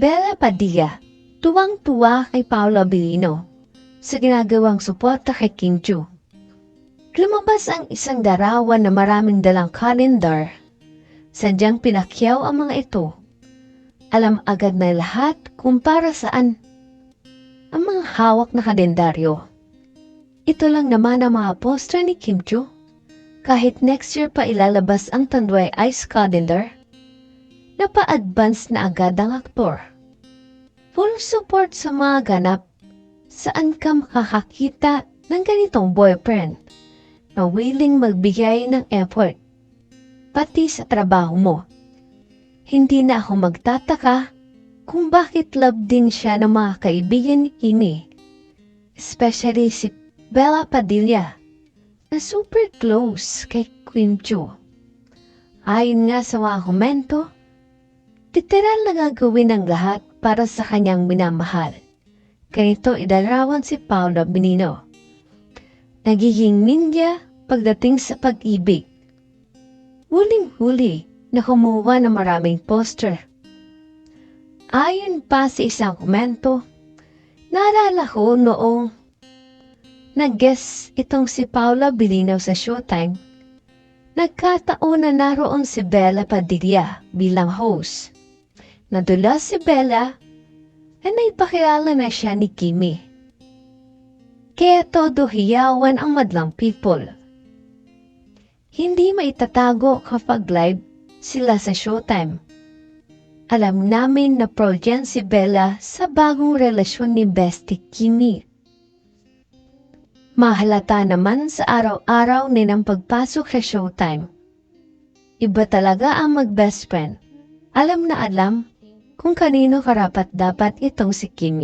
Bella Padilla, tuwang-tuwa kay Paolo Abilino sa ginagawang suporta kay Kim Chu. Lumabas ang isang darawan na maraming dalang calendar. Sadyang pinakyaw ang mga ito. Alam agad na lahat kung para saan ang mga hawak na kalendaryo. Ito lang naman ang mga poster ni Kim Chu. Kahit next year pa ilalabas ang Tanduay Ice Calendar, napa-advance na agad ang aktor. Full support sa mga ganap. Saan ka makakakita ng ganitong boyfriend na willing magbigay ng effort, pati sa trabaho mo. Hindi na ako magtataka kung bakit love din siya ng mga kaibigan ni Kimi. Especially si Bella Padilla na super close kay Queen Chu. Ayon nga sa mga komento, literal na gagawin ang lahat para sa kanyang minamahal. Ganito idarawan si Paolo Benino. Nagiging ninja pagdating sa pag-ibig. Huling-huli na kumuha ng maraming poster. Ayon pa sa isang komento, naalala ko noong nag-guest itong si Paula Bilinaw sa Showtime, nagkataon na naroon si Bella Padilla bilang host. Nadulas si Bella na naipakilala na siya ni Kimi. Kaya todo hiyawan ang madlang people. Hindi maitatago kapag live sila sa Showtime. Alam namin na pro dyan si Bella sa bagong relasyon ni Bestie Kimi. Mahalata naman sa araw-araw nilang pagpasok sa Showtime. Iba talaga ang mag-best friend. Alam na alam kung kanino karapat dapat itong si Kimi.